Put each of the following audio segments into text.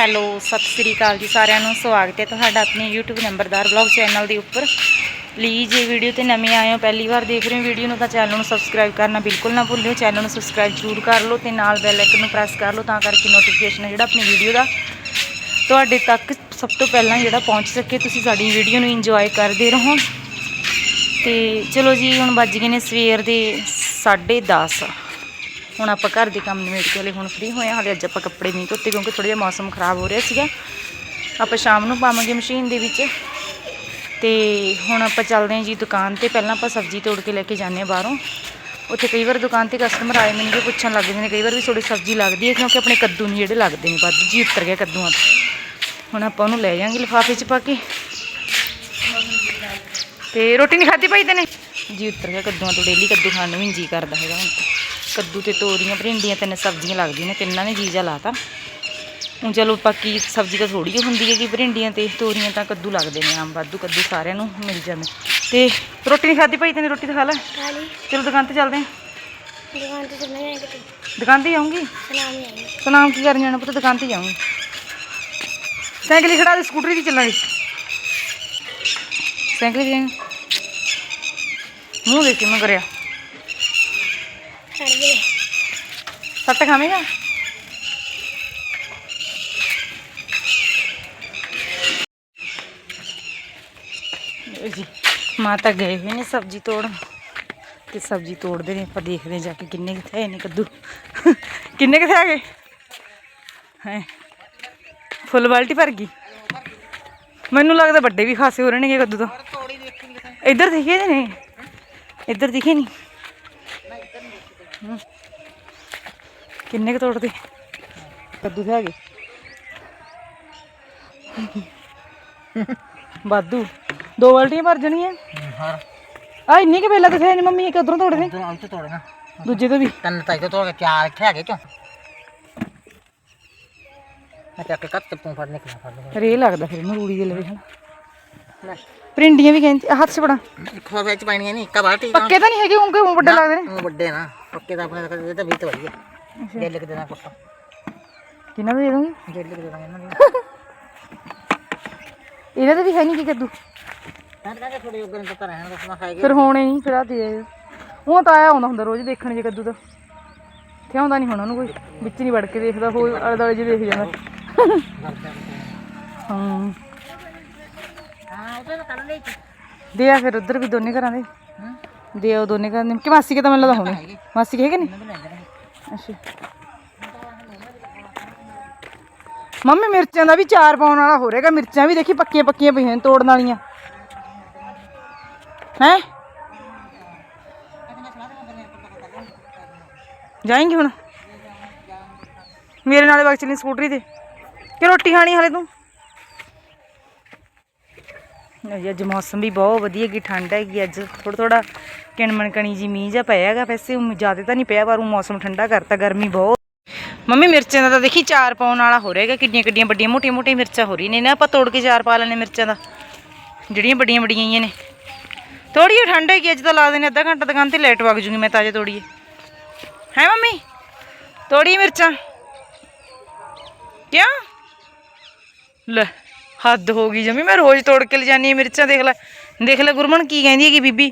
Hello, Sat Sri ਅਕਾਲ ਜੀ ਸਾਰਿਆਂ ਨੂੰ, ਸਵਾਗਤ ਹੈ ਤੁਹਾਡਾ ਆਪਣੇ YouTube ਨੰਬਰਦਾਰ ਵਲੌਗ ਚੈਨਲ ਦੇ ਉੱਪਰ। ਪਲੀਜ਼ ਇਹ ਵੀਡੀਓ ਤੇ ਨਵੇਂ ਆਏ ਹੋ, ਪਹਿਲੀ ਵਾਰ ਦੇਖ ਰਹੇ ਹੋ ਵੀਡੀਓ ਨੂੰ, ਤਾਂ ਚੈਨਲ ਨੂੰ ਸਬਸਕ੍ਰਾਈਬ ਕਰਨਾ ਬਿਲਕੁਲ ਨਾ ਭੁੱਲਿਓ। ਚੈਨਲ ਨੂੰ ਸਬਸਕ੍ਰਾਈਬ ਜ਼ਰੂਰ ਕਰ ਲਓ ਤੇ ਨਾਲ ਬੈਲ ਆਈਕਨ ਨੂੰ ਪ੍ਰੈਸ ਕਰ ਲਓ, ਤਾਂ ਕਰਕੇ ਨੋਟੀਫਿਕੇਸ਼ਨ ਜਿਹੜਾ ਆਪਣੀ ਵੀਡੀਓ ਦਾ। ਤੁਹਾਡੇ ਤੱਕ ਸਭ ਤੋਂ ਪਹਿਲਾਂ ਜਿਹੜਾ ਪਹੁੰਚ ਸਕੇ, ਤੁਸੀਂ ਸਾਡੀ ਵੀਡੀਓ ਨੂੰ ਇੰਜੋਏ ਕਰਦੇ ਰਹੋ। ਤੇ ਚਲੋ ਜੀ, ਹੁਣ ਵੱਜ ਗਏ ਨੇ ਸਵੇਰ ਦੇ 10:30 ਹੁਣ ਆਪਾਂ ਘਰ ਦੇ ਕੰਮ ਨਿਬੇੜ ਕੇ ਹਲੇ ਹੁਣ ਫ੍ਰੀ ਹੋਏ ਹਾਂ, ਹਲੇ ਅੱਜ ਆਪਾਂ ਕੱਪੜੇ ਨਹੀਂ ਧੋਤੇ ਕਿਉਂਕਿ ਥੋੜਾ ਜਿਹਾ ਮੌਸਮ ਖਰਾਬ ਹੋ ਰਿਹਾ ਸੀਗਾ। ਆਪਾਂ ਸ਼ਾਮ ਨੂੰ ਪਾਵਾਂਗੇ ਮਸ਼ੀਨ ਦੇ ਵਿੱਚ। ਤੇ ਹੁਣ ਆਪਾਂ ਚੱਲਦੇ ਹਾਂ ਜੀ ਦੁਕਾਨ ਤੇ, ਪਹਿਲਾਂ ਆਪਾਂ ਸਬਜ਼ੀ ਤੋੜ ਕੇ ਲੈ ਕੇ ਜਾਂਦੇ ਹਾਂ ਬਾਹਰੋਂ। ਉੱਥੇ ਕਈ ਵਾਰ ਦੁਕਾਨ ਤੇ ਕਸਟਮਰ ਆਏ ਮੈਨੂੰ ਵੀ ਪੁੱਛਣ ਲੱਗ ਜਾਂਦੇ ਨੇ, ਕਈ ਵਾਰ ਵੀ ਥੋੜੀ ਸਬਜ਼ੀ ਲੱਗਦੀ ਹੈ ਕਿਉਂਕਿ ਆਪਣੇ ਕੱਦੂ ਨਹੀਂ ਜਿਹੜੇ ਲੱਗਦੇ ਨੇ, ਵੱਧ ਜੀ ਉੱਤਰ ਗਿਆ ਕੱਦੂਆਂ ਤੋਂ। ਹੁਣ ਆਪਾਂ ਉਹਨੂੰ ਲੈ ਜਾਾਂਗੇ ਲਿਫਾਫੇ 'ਚ ਪਾ ਕੇ। ਤੇ ਰੋਟੀ ਨਹੀਂ ਖਾਧੀ ਭਾਈ ਤੈਨੇ? ਜੀ ਉੱਤਰ ਗਿਆ ਕੱਦੂਆਂ ਤੋਂ ਡੇਲੀ ਕੱਦੂ ਖਾਣ ਨੂੰ ਵੀ ਨੀ ਜੀ ਕਰਦਾ ਹੈਗਾ ਹੁਣ ਤਾਂ। ਕੱਦੂ ਤੇ ਤੋਰੀਆਂ ਭਰਿੰਡੀਆਂ ਤਿੰਨ ਸਬਜ਼ੀਆਂ ਲੱਗਦੀਆਂ ਨੇ ਤਿੰਨਾਂ ਨੇ ਜੀਜਾ ਲਾਤਾ। ਹੁਣ ਚਲੋ ਬਾਕੀ ਸਬਜ਼ੀ ਤਾਂ ਥੋੜੀ ਜਿਹੀ ਹੁੰਦੀ ਹੈਗੀ ਭਰਿੰਡੀਆਂ ਤੇ ਤੋਰੀਆਂ ਤਾਂ ਕੱਦੂ ਲੱਗਦੇ ਨੇ ਆਮ ਵਾਧੂ ਕੱਦੂ ਸਾਰਿਆਂ ਨੂੰ ਮਿਲ ਜਾਂਦੇ। ਤੇ ਰੋਟੀ ਨਹੀਂ ਖਾਧੀ ਭਾਈ ਤੈਨੇ ਰੋਟੀ ਤਾਂ ਖਾ ਲੈ ਚਲੋ ਦੁਕਾਨ ਤੇ ਚੱਲਦੇ ਹਾਂ। ਦੁਕਾਨ ਤੇ ਚੱਲਣਾ ਹੈ ਕਿਤੇ। ਦੁਕਾਨ ਤੇ ਜਾਊਂਗੀ ਸਲਾਮ ਹੀ ਆਈ ਸਨਾਮ ਕੀ ਕਰਨ ਜਾਣਾ ਪੁੱਤ ਦੁਕਾਨ ਤੇ ਜਾਊਂਗੀ ਸਾਈਕਲ ਹੀ ਖੜਾ ਦੇ ਸਕੂਟਰੀ ਦੀ ਚੱਲਾਂਗੇ। ਸਾਈਕਲ ਜਾਏਂਗੇ ਮੂੰਹ ਦੇਖ ਕੇ ਮੈਂ ਕਰਿਆ। ਛੱਡ ਦੇ ਸੱਟ ਖਾਵੇਂਗਾ ਜੀ ਮਾਤਾ ਗਏ ਹੋਏ ਨੇ ਸਬਜ਼ੀ ਤੋੜਨ। ਤੇ ਸਬਜ਼ੀ ਤੋੜਦੇ ਨੇ ਆਪਾਂ ਦੇਖਦੇ ਜਾ ਕੇ ਕਿੰਨੇ ਕਿੱਥੇ ਨੇ ਕੱਦੂ। ਕਿੰਨੇ ਕਿੱਥੇ ਆ ਗਏ? ਹੈ? ਫੁੱਲ ਬਾਲਟੀ ਭਰ ਗਈ? ਮੈਨੂੰ ਲੱਗਦਾ ਵੱਡੇ ਵੀ ਖਾਸੇ ਹੋ ਰਹੇ ਨੇਗੇ ਕੱਦੂ ਤਾਂ। ਇੱਧਰ ਦਿਖੇ ਨੇ? ਇੱਧਰ ਦਿਖੇ ਨਹੀਂ। ਕਿੰਨੇ ਕੁ ਤੋੜਦੇ? ਕੱਦੂ ਤੇ ਹੈਗੇ। ਵਾਧੂ। ਦੋ ਬਾਲਟੀਆਂ ਭਰ ਜਾਣੀਆਂ? ਹਾਂ। ਆ ਇੰਨੀ ਕਿ ਵੇਲਾ ਕਿਥੇ ਨੇ ਮੰਮੀ ਉਧਰੋਂ ਤੋੜਦੇ ਤੂੰ ਅੰਤ ਤੋੜਨਾ। ਦੂਜੇ ਤੋਂ ਵੀ। ਤਨ ਤਾਈ ਤੋਂ ਤੋੜ ਕੇ ਚਾਰ ਇੱਥੇ ਹੈਗੇ ਚੋਂ। ਮੈਂ ਕੇ ਕੱਟ ਤੂੰ ਫੜ ਨਿਕਲਿਆ ਫੜ ਲੈ। ਰੇ ਲੱਗਦਾ ਫਿਰ ਰੂੜੀ ਦੇ ਲਵੇ ਹਨਾ ਪ੍ਰਿੰਡੀਆਂ ਵੀ ਕਹਿੰਦੀ ਹੱਥ 'ਚ ਬੜਾ ਖੋ ਵਿੱਚ ਪਾਣੀਆਂ ਨਹੀਂ ਇੱਕ ਬਾਲਟੀ ਪੱਕੇ ਤਾਂ ਨਹੀਂ ਹੈਗੇ ਉਂਗੇ ਊਂ ਵੱਡੇ ਲੱਗਦੇ ਨੇ? ਉਹ ਵੱਡੇ ਨਾ। ਪੱਕੇ ਤਾਂ ਆਪਣੇ ਤਾਂ ਇਹ ਤਾਂ ਵੀ ਤੋਂ ਵਧੀਆ ਜੇ ਲਿਖ ਦੇਣਾ ਕੁੱਟ। ਕਿੰਨਾ ਦੇ ਦੂੰਗੀ ਜੇ ਲਿਖ ਦੇਣਾ ਇਹਨਾਂ ਨੂੰ। ਇਹਨਾਂ ਦੇ ਵੀ ਹੈ ਨਹੀਂ ਕੀ ਕੱਦੂ। ਮੈਂ ਤਾਂ ਕਹਿੰਦਾ ਥੋੜੀ ਉਗਰਨ ਤਾਂ ਰਹਿਣ ਦਾ ਸਮਾਂ ਖਾਏਗੇ ਫਿਰ ਹੋਣੇ ਨਹੀਂ ਫਿਰ ਆ ਦੇ। ਉਹ ਤਾਂ ਆਇਆ ਆਉਂਦਾ ਹੁੰਦਾ ਰੋਜ਼ ਦੇਖਣ ਜੇ ਕੱਦੂ ਤਾਂ। ਇੱਥੇ ਆਉਂਦਾ ਨਹੀਂ ਹੋਣਾ ਉਹਨੂੰ ਕੋਈ। ਵਿੱਚ ਨਹੀਂ ਵੜ ਕੇ ਦੇਖਦਾ ਹੋ ਆਲੇ ਦੁਆਲੇ ਜੇ ਦੇਖ ਜਾਂਦਾ। ਹਾਂ। ਹਾਂ ਉਹ ਤਾਂ ਕੱਲ ਲਈ ਦੇ ਆ ਫਿਰ ਉਧਰ ਵੀ ਦੋਨੇ ਘਰਾਂ ਦੇ। ਦੇ ਆ ਦੋਨੇ ਘਰਾਂ ਕਿ ਮਾਸੀ ਕੇ ਤਾਂ ਮੈਨੂੰ ਲੱਗਦਾ ਹੋਣੇ? ਮਾਸੀ ਕੇ ਹੈਗੇ ਨਹੀਂ ਅੱਛਾ। ਮੰਮੀ ਮਿਰਚਾਂ ਦਾ ਵੀ ਚਾਰ ਪਾਉਣ ਵਾਲਾ ਹੋ ਰਹੇਗਾ ਮਿਰਚਾਂ ਵੀ ਦੇਖੀ ਪੱਕੀਆਂ ਪੱਕੀਆਂ ਪਈਆਂ ਨੇ ਤੋੜਨ ਵਾਲੀਆਂ। ਹੈ? ਜਾਏਂਗੇ ਹੁਣ? ਮੇਰੇ ਨਾਲੇ ਵਗ ਚਲੀ ਸਕੂਟਰੀ ਤੇ। ਕਿ ਰੋਟੀ ਖਾਣੀ ਹਲੇ ਤੂੰ? ਨਹੀਂ, ਅੱਜ ਮੌਸਮ ਵੀ ਬਹੁਤ ਵਧੀਆ ਕੀ ਠੰਡ ਹੈਗੀ ਅੱਜ। ਥੋੜਾ ਥੋੜਾ ਕਿਣਮਣ ਕਣੀ ਜੀ ਮੀਂਹ ਜਾ ਪਿਆ ਹੈਗਾ ਵੈਸੇ ਜ਼ਿਆਦਾ ਤਾਂ ਨਹੀਂ ਪਿਆ ਪਰ ਉਹ ਮੌਸਮ ਠੰਡਾ ਕਰਤਾ ਗਰਮੀ ਬਹੁਤ। ਮੰਮੀ ਮਿਰਚਾਂ ਦਾ ਤਾਂ ਦੇਖੀ ਚਾਰ ਪਾਉਣ ਵਾਲਾ ਹੋ ਰਿਹਾ ਕਿੱਡੀਆਂ ਕਿੱਡੀਆਂ ਵੱਡੀਆਂ ਮੋਟੀਆਂ ਮੋਟੀਆਂ ਮਿਰਚਾਂ ਹੋ ਰਹੀਆਂ ਨੇ। ਨਾ ਆਪਾਂ ਤੋੜ ਕੇ ਚਾਰ ਪਾ ਲੈਣੇ ਮਿਰਚਾਂ ਦਾ। ਜਿਹੜੀਆਂ ਵੱਡੀਆਂ ਵੱਡੀਆਂ ਆਈਆਂ ਨੇ। ਥੋੜੀ ਜਿਹੀ ਠੰਡ ਹੈਗੀ ਅੱਜ ਤਾਂ ਲਾ ਦੇਣੇ ਅੱਧਾ ਘੰਟਾ ਦੁਕਾਨ ਤੇ ਲੈਟ ਵਗ ਜੂਗੀ ਮੈਂ ਤਾਜੇ ਤੋੜੀਏ। ਹੈ ਮੰਮੀ? ਤੋੜੀ ਮਿਰਚਾਂ। ਕਿਉਂ? ਲੈ। ਹੱਦ ਹੋ ਗਈ ਜਮੀ, ਮੈਂ ਰੋਜ਼ ਤੋੜ ਕੇ ਲਿਜਾਨੀ ਆ ਮਿਰਚਾਂ, ਦੇਖ ਲੈ ਦੇਖ ਲੈ ਗੁਰਮਨ ਕੀ ਕਹਿੰਦੀ ਹੈਗੀ ਬੀਬੀ।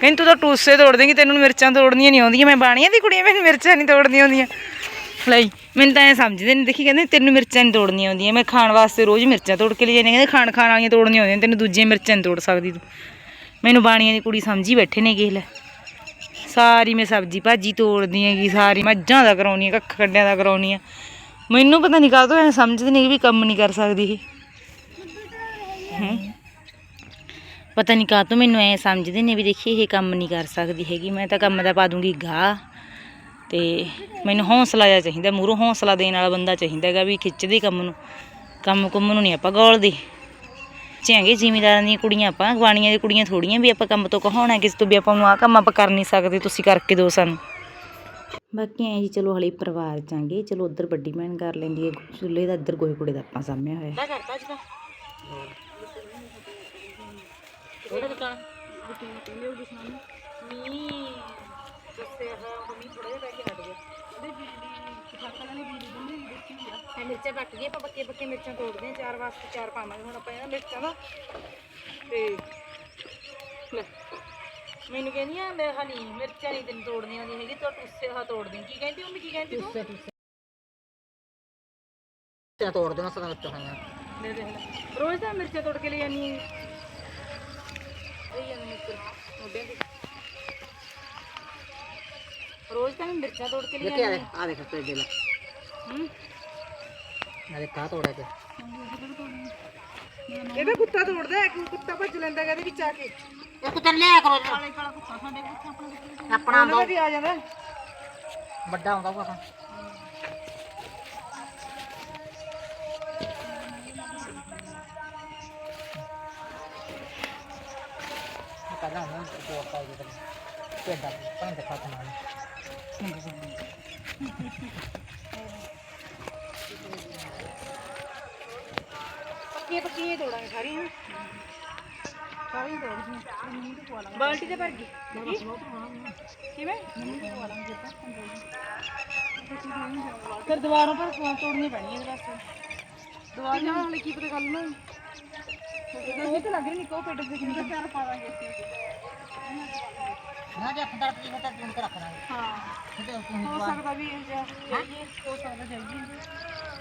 ਕਹਿੰਦੀ ਤੂੰ ਤਾਂ ਟੂਸੇ ਤੋੜ ਦੇਂਗੀ, ਤੈਨੂੰ ਮਿਰਚਾਂ ਤੋੜਨੀਆਂ ਨਹੀਂ ਆਉਂਦੀਆਂ, ਮੈਂ ਬਾਣੀਆਂ ਦੀ ਕੁੜੀਆਂ, ਮੈਨੂੰ ਮਿਰਚਾਂ ਨਹੀਂ ਤੋੜਨੀਆਂ ਆਉਂਦੀਆਂ। ਲਈ ਮੈਨੂੰ ਤਾਂ ਐ ਸਮਝਦੇ ਨਹੀਂ ਦੇਖੀ ਕਹਿੰਦੇ ਤੈਨੂੰ ਮਿਰਚਾਂ ਨਹੀਂ ਤੋੜਨੀਆਂ ਆਉਂਦੀਆਂ, ਮੈਂ ਖਾਣ ਵਾਸਤੇ ਰੋਜ਼ ਮਿਰਚਾਂ ਤੋੜ ਕੇ ਲਿਜਾਨੀ ਕਹਿੰਦੇ ਖਾਣ ਖਾਣ ਵਾਲੀਆਂ ਤੋੜਨੀਆਂ ਆਉਂਦੀਆਂ, ਤੈਨੂੰ ਦੂਜੀਆਂ ਮਿਰਚਾਂ ਨਹੀਂ ਤੋੜ ਸਕਦੀ ਤੂੰ। ਮੈਨੂੰ ਬਾਣੀਆਂ ਦੀ ਕੁੜੀ ਸਮਝੀ ਬੈਠੇ ਨੇ ਗੇ ਲੈ। ਸਾਰੀ ਮੈਂ ਸਬਜ਼ੀ ਭਾਜੀ ਤੋੜਦੀ ਹੈਗੀ, ਸਾਰੀ ਮੱਝਾਂ ਦਾ ਕਰਾਉਣੀ ਕੱਖ ਕੱਢਿਆਂ ਦਾ ਕਰਾਉਣੀ ਆ। ਮੈਨੂੰ ਪਤਾ ਨਹੀਂ ਕਾਹ ਕਾਹਤੋਂ ਐ ਸਮਝਦੇ ਨਹੀਂ ਵੀ ਕੰਮ ਨਹੀਂ ਕਰ ਸਕਦੀ ਇਹ। ਹੈਂ। ਪਤਾ ਨਹੀਂ ਕਾਹਤੋਂ ਮੈਨੂੰ ਐ ਸਮਝਦੇ ਨੇ ਵੀ ਦੇਖੀ ਇਹ ਕੰਮ ਨਹੀਂ ਕਰ ਸਕਦੀ ਹੈਗੀ, ਮੈਂ ਤਾਂ ਕੰਮ ਦਾ ਪਾ ਦੂੰਗੀ ਗਾ ਤੇ ਮੈਨੂੰ ਹੌਸਲਾ ਜਿਹਾ ਚਾਹੀਦਾ, ਮੂਹਰੋਂ ਹੌਸਲਾ ਦੇਣ ਵਾਲਾ ਬੰਦਾ ਚਾਹੀਦਾ ਹੈਗਾ ਵੀ ਖਿੱਚਦੇ ਕੰਮ ਨੂੰ, ਕੰਮ ਕੁੰਮ ਨੂੰ ਨਹੀਂ ਆਪਾਂ ਗੋਲਦੇ। ਚਾਂਗੇ ਜ਼ਿਮੀਦਾਰਾਂ ਦੀਆਂ ਕੁੜੀਆਂ ਆਪਾਂ ਗਵਾਣੀਆਂ ਦੀਆਂ ਕੁੜੀਆਂ ਥੋੜੀਆਂ ਵੀ ਆਪਾਂ ਕੰਮ ਤੋਂ ਕਹਾਉਣਾ, ਕਿਸੇ ਤੋਂ ਵੀ ਆਪਾਂ ਨੂੰ ਆਹ ਕੰਮ ਆਪਾਂ ਕਰ ਨਹੀਂ ਸਕਦੇ, ਤੁਸੀਂ ਕਰਕੇ ਦਿਓ ਸਾਨੂੰ। ਬਾਕੀ ਐਂ ਜੀ ਚਲੋ ਹਲੇ ਪਰਿਵਾਰ ਚਾਂਗੇ ਚਲੋ ਉਧਰ ਵੱਡੀ ਭੈਣ ਕਰ ਲੈਂਦੀ ਹੈ, ਚੁੱਲ੍ਹੇ ਦਾ ਇੱਧਰ ਗੋਹੇ ਕੂੜੇ ਦਾ ਆਪਾਂ ਸਾਹਮਣੇ ਹੋਇਆ। ਮੈਂ ਕਰਤਾ ਅੱਜ ਤਾਂ ਉਹਦਾ ਦੁਕਾਨ ਮੀਂਹ ਦੱਸਿਆ ਹੈ ਉਹ ਮੀਂਹ ਥੋੜਾ ਜਿਹਾ ਪੈ ਕੇ ਹਟ ਗਿਆ ਇਹ ਮਿਰਚਾਂ ਪੱਕ ਗਈਆਂ ਆਪਾਂ ਪੱਕੇ ਪੱਕੇ ਮਿਰਚਾਂ ਤੋੜਦੇ ਆ ਚਾਰ ਵਾਸਤੇ ਚਾਰ ਪਾਵਾਂਗੇ। ਹੁਣ ਆਪਾਂ ਇਹਨਾਂ ਮਿਰਚਾਂ ਦਾ ਤੇ ਲੈ ਮੈਨੂੰ ਕਹਿੰਦੀਆਂ ਮੈਂ ਹਨੀ ਮਿਰਚਾਂ ਨਹੀਂ ਤੈਨੂੰ ਤੋੜਨੀਆਂ ਆਉਂਦੀਆਂ ਹੈਗੀ ਤੂੰ ਟੁੱਸੇ ਹਾ ਤੋੜਦੀ। ਕੀ ਕਹਿੰਦੀ ਉਹ ਕੀ ਕਹਿੰਦੀ ਤੂੰ? ਤੋੜ ਦੇਣਾ ਸਦਾ ਵਿੱਚ ਹੋਈਆਂ। ਦੇ ਦੇ। ਰੋਜ਼ ਤਾਂ ਮਿਰਚਾਂ ਤੋੜ ਕੇ ਲੈ ਜਾਨੀ ਰੋਜ਼ ਤਾਂ ਮੈਂ ਮਿਰਚਾਂ ਤੋੜ ਕੇ ਲੈ ਦੇਖਿਆ ਜਾਨੀ ਆ ਦੇਖ ਤੇ ਦੇ ਲੈ ਹੂੰ। ਨਾਲੇ ਕਾ ਤੋੜਿਆ ਤੇ ਇਹਦਾ ਕੁੱਤਾ ਤੋੜਦਾ ਹੈ ਕੁੱਤਾ ਭੱਜ ਲੈਂਦਾ ਇਹਦੇ ਵਿੱਚ ਆ ਕੇ। ਇਹ ਕੁੱਤਰ ਲਿਆ ਕਰੋ ਕਾਲੇ ਕਾਲਾ ਕੁੱਤਾ ਸਾਡੇ ਆਪਣਾ ਆਉਂਦਾ ਵੀ ਆ ਜਾਂਦਾ ਵੱਡਾ ਆਉਂਦਾ ਉਹ ਆਪਣਾ ਪਹਿਲਾਂ ਉਹਨੂੰ ਤੋੜ ਪਾ ਦੇ ਪੇਡਾ ਪਾਣੀ ਦੇ ਖਾਤ ਨਾਲ। ਪੱਕੀਆਂ ਪੱਕੀਆਂ ਹੀ ਤੋੜਾਂਗੇ ਸਾਰੀਆਂ। ਸਾਰੀਆਂ ਤੋੜਦੀਆਂ ਬਾਲਟੀ ਤੇ ਭਰ ਗਈ। ਕਿਵੇਂ? ਫਿਰ ਦੁਬਾਰਾ ਪਰ ਤੋੜਨੀ ਪੈਣੀ ਇਹਦੇ ਵਾਸਤੇ। ਦੁਬਾਰਾ ਨਾਲ ਕੀ ਪਤਾ ਗੱਲ ਨੂੰ ਉਹ ਤੇ ਲੱਗ ਰਹੀ ਨਹੀਂ ਕੋ ਪੇਟ ਦੇ ਕਿੰਨੇ ਚਾਰ ਪਾਵਾਂਗੇ ਨਾ ਜੇ ਖੰਡਾ ਪੀ ਮਤਾ ਤੂੰ ਤੇ ਰੱਖਣਾ ਹਾਂ। ਤੇ ਤੂੰ ਹੋ ਸਕਦਾ ਵੀ ਇਹ ਜਾਈਏ ਹੋ? ਸਕਦਾ ਜਾਈਏ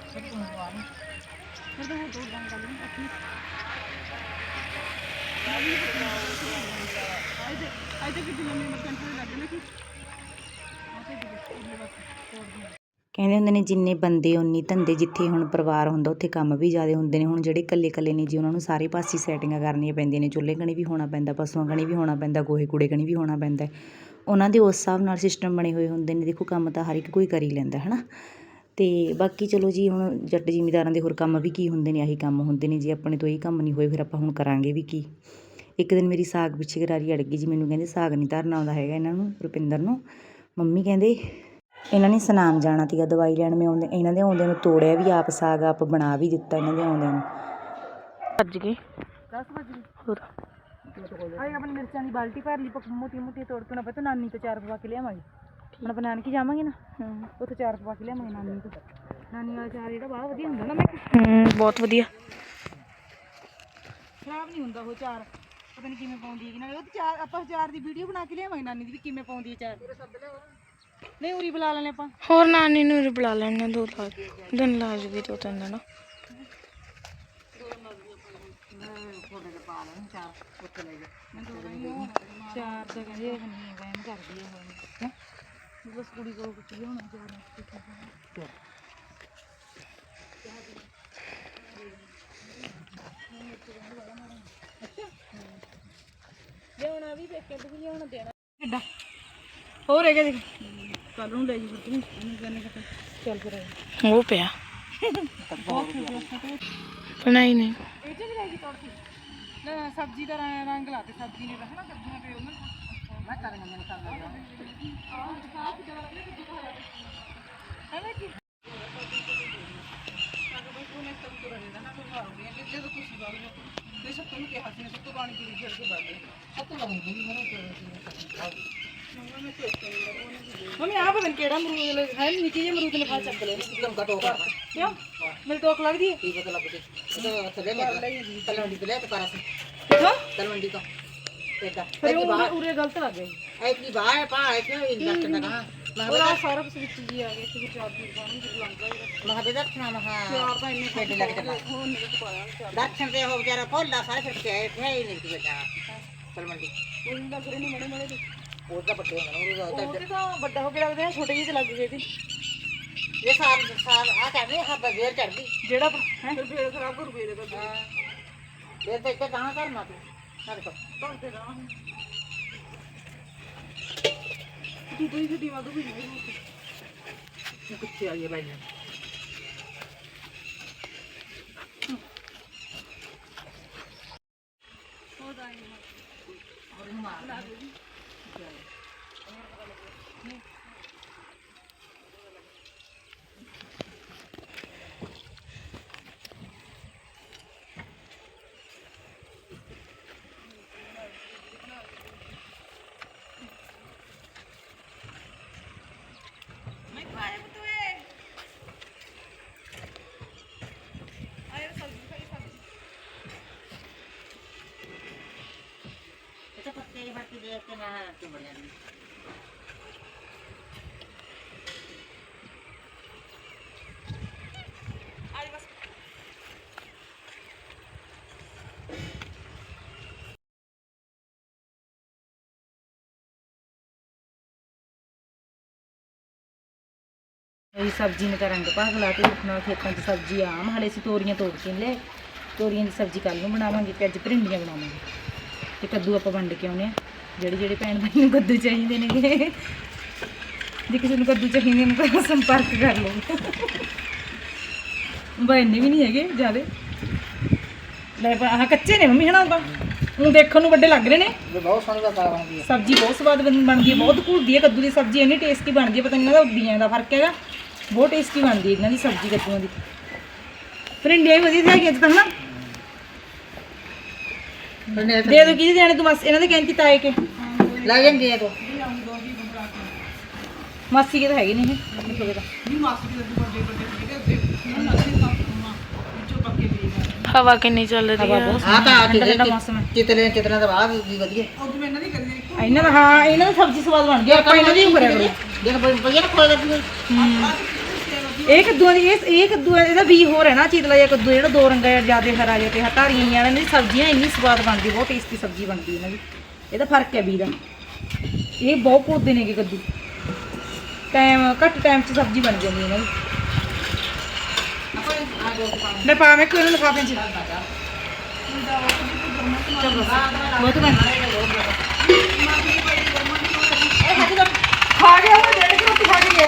ਫਿਰ ਤੂੰ ਦਵਾ ਲਈ ਫਿਰ ਤਾਂ ਉਹ ਦੋ ਡੰਗ ਗੱਲ ਨਹੀਂ ਅੱਛੀ ਕਹਿੰਦੇ ਹੁੰਦੇ ਨੇ, ਜਿੰਨੇ ਬੰਦੇ ਉਨੀ ਧੰਦੇ ਜਿੱਥੇ ਹੁਣ ਪਰਿਵਾਰ ਹੁੰਦਾ, ਉੱਥੇ ਕੰਮ ਵੀ ਜ਼ਿਆਦਾ ਹੁੰਦੇ ਨੇ। ਹੁਣ ਜਿਹੜੇ ਇਕੱਲੇ ਇਕੱਲੇ ਨੇ ਜੀ, ਉਹਨਾਂ ਨੂੰ ਸਾਰੇ ਪਾਸੇ ਸੈਟਿੰਗਾਂ ਕਰਨੀਆਂ ਪੈਂਦੀਆਂ ਨੇ। ਚੁੱਲ੍ਹੇ ਕਣੀ ਵੀ ਹੋਣਾ ਪੈਂਦਾ, ਪਸ਼ੂਆਂ ਕਣੀ ਵੀ ਹੋਣਾ ਪੈਂਦਾ, ਗੋਹੇ ਕੂੜੇ ਕਣੀ ਵੀ ਹੋਣਾ ਪੈਂਦਾ ਉਹਨਾਂ ਦੇ ਉਸ ਹਿਸਾਬ ਨਾਲ ਸਿਸਟਮ ਬਣੇ ਹੋਏ ਹੁੰਦੇ ਨੇ। ਦੇਖੋ, ਕੰਮ ਤਾਂ ਹਰ ਇੱਕ ਕੋਈ ਕਰ ਹੀ ਲੈਂਦਾ ਹੈ ਨਾ ਅਤੇ ਬਾਕੀ ਚਲੋ ਜੀ, ਹੁਣ ਜੱਟ ਜ਼ਿਮੀਦਾਰਾਂ ਦੇ ਹੋਰ ਕੰਮ ਵੀ ਕੀ ਹੁੰਦੇ ਨੇ? ਆਹੀ ਕੰਮ ਹੁੰਦੇ ਨੇ ਜੇ। ਆਪਣੇ ਤੋਂ ਇਹ ਕੰਮ ਨਹੀਂ ਹੋਏ, ਫਿਰ ਆਪਾਂ ਹੁਣ ਕਰਾਂਗੇ ਵੀ ਕੀ? ਇੱਕ ਦਿਨ ਮੇਰੀ ਸਾਗ ਪਿੱਛੇ ਗਰਾਰੀ ਅੜ ਗਈ ਜੀ। ਮੈਨੂੰ ਕਹਿੰਦੇ, ਸਾਗ ਨਹੀਂ ਧਰਨਾ ਆਉਂਦਾ ਹੈਗਾ ਇਹਨਾਂ ਨੂੰ, ਰੁਪਿੰਦਰ ਨੂੰ। ਮੰਮੀ ਕਹਿੰਦੇ ਇਹਨਾਂ ਨੇ ਸਨਾਮ ਜਾਣਾ ਤੀਗਾ ਦਵਾਈ ਲੈਣ ਮੈਂ ਆਉਂਦੇ ਇਹਨਾਂ ਦੇ ਆਉਂਦੇ ਨੂੰ ਤੋੜਿਆ ਵੀ ਆਪ ਸਾਗ ਆਪ ਬਣਾ ਵੀ ਦਿੱਤਾ ਇਹਨਾਂ ਦੇ ਆਉਂਦਿਆਂ ਨੂੰ। ਭੱਜ ਗਏ। 10 ਵਜੇ ਹੋਰ? ਆਏ ਆਪਣੀ ਮਿਰਚਾਂ ਦੀ ਬਾਲਟੀ ਭਰ ਲਈ ਪਕ ਮੋਟੀ ਮੋਟੀ ਤੋੜ ਕੇ ਨਾ ਪਤਾ ਨਾਨੀ ਤੋਂ ਚਾਰ ਪਵਾ ਕੇ ਲਿਆਵਾਂਗੇ। ਹੁਣ ਆਪਾਂ ਨਾਨਕੀ ਜਾਵਾਂਗੇ ਨਾ ਉੱਥੇ ਚਾਰ ਪਵਾ ਕੇ ਲਿਆਵਾਂਗੇ ਨਾਨੀ ਤੋਂ। ਨਾਨੀ ਵਾਲਾ ਚਾਰ ਜਿਹੜਾ ਬੜਾ ਵਧੀਆ ਹੁੰਦਾ ਨਾ ਮੈਂ ਹੂੰ ਬਹੁਤ ਵਧੀਆ। ਖਰਾਬ ਨਹੀਂ ਹੁੰਦਾ ਉਹ ਚਾਰ। ਪਤਾ ਨਹੀਂ ਕਿਵੇਂ ਪਾਉਂਦੀ ਹੈ ਕਿ ਨਾਲੇ ਉਹ ਚਾਰ ਆਪਾਂ ਚਾਰ ਦੀ ਵੀਡੀਓ ਬਣਾ ਕੇ ਲਿਆਵਾਂਗੇ ਨਾਨੀ ਦੀ ਵੀ ਕਿਵੇਂ ਪਾਉਂਦੀ ਹੈ ਚਾਰ। ਨਹੀਂ ਉਰੀ ਬੁਲਾ ਲੈਣੇ ਆਪਾਂ। ਹੋਰ ਨਾਨੀ ਨੂੰ ਵੀ ਬੁਲਾ ਲੈਣੇ ਦੋ ਲਾ ਦਿਨ ਲਾ ਜੂਗੀ ਦੋ ਤਿੰਨ ਦਿਨ। ਚਾਰ ਤਾਂ ਕਹਿੰਦੇ ਨਹੀਂ ਵਹਿਮ ਕਰਦੀ ਹੈ ਹੁਣ? ਬਸ ਕੁੜੀ ਕੋਲ ਕੁਝ ਲਿਆਉਣਾ ਚਾਰ ਲਿਆਉਣਾ ਵੀ ਪੇਕੇ ਤੋਂ ਵੀ ਲਿਆਉਣਾ ਦੇਣਾ। ਕਿੱਡਾ ਹੋਰ ਹੈਗਾ ਦੇਖ। ਕੱਲ ਨੂੰ ਲੈ ਜੀ ਤੂੰ ਇਹਨੂੰ ਕਰਨੇ ਕਿਤੇ ਚੱਲ ਫਿਰ ਆ ਉਹ ਪਿਆ ਬਣਾਈ ਨਹੀਂ ਇਹ ਚ ਵੀ ਲੈ ਗਈ ਤੜਕੀ ਨਾ ਸਬਜ਼ੀ ਦਾ ਰਾਂ- ਰੰਗ ਲਾ ਤੇ ਸਬਜ਼ੀ ਨੇ ਹਨਾ ਸਬਜ਼ੀਆਂ ਤੇ ਉਹਨਾਂ ਮੈਂ ਕਰ ਮੈਂ ਕਰ ਲਿਆ ਹੈ ਕੀ ਮੰਮੀ ਆਹ ਪਤਾ ਨੀ ਕਿਹੜਾ ਅਮਰੂਦ ਲੈ ਹੈ ਨੀ ਨਿੱਕੀ ਜਿਹੀ ਅਮਰੂਦ ਨੇ ਖਾ ਚੱਕ ਲਿਆ ਲੰਕਾ ਟੋਕਰਾ ਕਿਉਂ? ਮੈਨੂੰ ਟੋਕ ਲੱਗਦੀ ਹੈ ਕੀ ਪਤਾ ਲੱਗਦੀ ਇਹ ਥੱਲੇ ਲੱਗ ਤਲਵੰਡੀ ਤੇ ਲੈ ਤੇ ਕਰਾ ਸੀ ਕਿਥੋਂ ਤਲਵੰਡੀ ਤੋਂ। ਇਹਦਾ ਫਿਰ ਉਹ ਉਰੇ- ਉਰੇ ਗਲਤ ਲੱਗ ਗਈ ਐ ਕੀ ਬਾਹਰ ਪਾ ਐ ਕਿਉਂ ਇੰਡਕਟ ਦਾ ਕਹਾ ਮੈਂ ਉਹਦਾ ਸਾਰਾ ਕੁਝ ਵਿੱਚ ਜੀ ਆ ਗਿਆ ਕਿ ਚਾਰ ਦੀ ਪਾਣੀ ਚ ਲੰਗਾ ਮਹਾ ਬੇਦਰ ਖਣਾ ਮਹਾ ਚਾਰ ਤਾਂ ਇੰਨੇ ਪੇਟ ਲੱਗ ਹੋਰ ਕੁਝ ਪਾਇਆ। ਚਾਰ ਦਰਸ਼ਨ ਤੇ ਉਹ ਵਿਚਾਰਾ ਭੋਲਾ ਸਾਰੇ ਫਿਰ ਕੇ ਆਏ ਥੇ ਹੀ ਨਹੀਂ ਕਿ ਬੇਟਾ ਤਲਵੰਡੀ ਉਹ ਇੰਦਾ ਕਰੇ ਨਹੀਂ ਮੜੇ ਮੜੇ ਉਹ ਤਾਂ ਵੱਡੇ ਹੋ ਜਾਣਾ ਉਹ ਤਾਂ ਉਹਦੇ ਤਾਂ ਵੱਡਾ ਹੋ ਕੇ ਲੱਗਦੇ ਆ ਛੋਟੇ ਜਿਹੇ ਤੇ ਲੱਗ ਗਏ ਸੀ ਇਹ ਸਾਰ ਸਾਰ ਆ ਕਹਿੰਦੇ ਹਾਂ ਬਗੇਰ ਚੜਦੀ ਜਿਹੜਾ ਹੈ? ਫਿਰ ਖਰਾਬ ਕਰ ਰੁਪਏ ਦੇ ਬੱਦੇ ਇਹ ਤਾਂ ਇੱਥੇ ਕਹਾਂ ਕਰਨਾ ਤੂੰ ਸਾਡੇ ਕੋਲ। ਤਾਂ ਤੇ ਨਾ ਤੂੰ ਤੂੰ ਹੀ ਦਿਮਾਗ ਵੀ ਨਹੀਂ ਕਿੱਥੇ ਆਈ ਹੈ ਬਾਈ? ਹੋ ਜਾਏਗਾ ਹੋਰ ਮਾਰ ਕੇ ਨਾ? ਚੁੰਬੜ ਜਾਂਦੀ ਇਹ ਸਬਜ਼ੀ ਨੇ ਤਾਂ ਰੰਗ ਭਾਗ ਲਾ ਕੇ ਨਾਲ ਖੇਤਾਂ 'ਚ ਸਬਜ਼ੀ ਆਮ ਹਲੇ ਅਸੀਂ ਤੋਰੀਆਂ ਤੋੜ ਕੇ ਲੈ ਤੋਰੀਆਂ ਦੀ ਸਬਜ਼ੀ ਕੱਲ ਨੂੰ ਬਣਾਵਾਂਗੇ ਤੇ ਅੱਜ ਭਿੰਡੀਆਂ ਬਣਾਵਾਂਗੇ। ਤੇ ਕੱਦੂ ਆਪਾਂ ਵੰਡ ਕੇ ਆਉਨੇ ਆ ਜਿਹੜੇ ਜਿਹੜੇ ਭੈਣ ਭਾਈ ਨੂੰ ਕੱਦੂ ਚਾਹੀਦੇ ਨੇਗੇ। ਜੇ ਕਿਸੇ ਨੂੰ ਕੱਦੂ ਚਾਹੀਦੇ ਨੇ ਤਾਂ ਸੰਪਰਕ ਕਰ ਲਓ। ਬੈਨੇ ਵੀ ਨਹੀਂ ਹੈਗੇ ਜਿਆਦੇ। ਲੈ ਆਹ ਕੱਚੇ ਨੇ ਮੰਮੀ ਹਨਾ ਤਾਂ ਉਹ ਦੇਖਣ ਨੂੰ ਵੱਡੇ ਲੱਗ ਰਹੇ ਨੇ। ਬਹੁਤ ਸੋਹਣੀ ਬਤਾ ਬਣਦੀ ਹੈ ਸਬਜ਼ੀ ਬਹੁਤ ਸਵਾਦ ਬਣ- ਬਣਦੀ ਹੈ ਬਹੁਤ ਘੁਲਦੀ ਹੈ ਕੱਦੂ ਦੀ ਸਬਜ਼ੀ ਇੰਨੀ ਟੇਸਟੀ ਬਣਦੀ ਹੈ ਪਤਾ ਨਹੀਂ ਇਹਨਾਂ ਦਾ ਬੀਆਂ ਦਾ ਫ਼ਰਕ ਹੈਗਾ। ਬਹੁਤ ਟੇਸਟੀ ਬਣਦੀ ਹੈ ਇਹਨਾਂ ਦੀ ਸਬਜ਼ੀ ਕੱਦੂਆਂ ਦੀ। ਫਰਿੰਡੀਆਂ ਵੀ ਵਧੀਆ ਹੈਗੀਆਂ ਅੱਜ ਤਾਂ ਹਨਾ? ਉਹਨੇ ਦੇ ਦੋ ਕਿਹਦੇ ਦੇਣੇ? ਤੂੰ ਬਸ ਇਹਨਾਂ ਦੇ ਕਹਿੰਦੀ ਤਾਏ ਕੇ। ਲੈ ਜਾਂਦੀ ਹੈ ਤੋ ਮਾਸੀ ਕੇ ਤਾਂ ਹੈਗੇ ਨਹੀਂ ਇਹ। ਦੇਖੋ ਤਾਂ ਹਵਾ ਕਿੰਨੀ ਚੱਲ ਰਹੀ ਹੈ ਬਹੁਤ ਆ ਤਾਂ ਆ ਕੇ ਹੈ। ਕਿਤਨੇ ਕਿਤਨੇ ਦਾ ਬਾਅਦ ਵੀ ਵਧੀਆ। ਇਹਨਾਂ ਦਾ ਹਾਂ ਇਹਨਾਂ ਦੀ ਸਬਜ਼ੀ ਸਵਾਦ ਬਣਦੀ ਹੈ ਆਪਾਂ ਇਹਨਾਂ ਦੀ ਕਰਿਆ ਕਰੋ ਦੇਖ ਵਧੀਆ ਨਾ ਖੋਲ ਦਿੱਤੀ ਇਹ ਕੱਦੂਆਂ ਦੀ ਇਹ ਇਹ ਕੱਦੂ ਇਹਦਾ ਵੀ ਹੋਰ ਹੈ ਨਾ ਚੀਤਲਾ ਜਿਹਾ ਕੱਦੂ ਜਿਹੜਾ ਦੋ ਰੰਗਾਂ ਜਿਹਾ ਜਿਆਦੇ ਹਰਾ ਜਿਹਾ ਤੇ ਹਟਾਰੀਆਂ ਜਿਹੀਆਂ ਇਹਨਾਂ ਦੀ ਸਬਜ਼ੀਆਂ ਇੰਨੀ ਸਵਾਦ ਬਣਦੀ, ਬਹੁਤ ਟੇਸਟੀ ਸਬਜ਼ੀ ਬਣਦੀ ਇਹਨਾਂ ਦੀ। ਇਹਦਾ ਫ਼ਰਕ ਹੈ ਵੀ ਦਾ ਇਹ ਬਹੁਤ ਕੁੜਦੇ ਨੇਗੇ ਕੱਦੂ ਟਾਈਮ, ਘੱਟ ਟਾਈਮ 'ਚ ਸਬਜ਼ੀ ਬਣ ਜਾਂਦੀ ਇਹਨਾਂ ਦੀ। ਲੈ ਪਾ ਮੈਂ ਕੋਈ ਲਿਫਾਫੇ 'ਚ। ਬਹੁਤ ਬਣ ਖਾ ਗਿਆ, ਉਹ ਡੇਢ ਕਿਲੋ ਰੋਟੀ ਖਾ ਕੇ ਗਿਆ।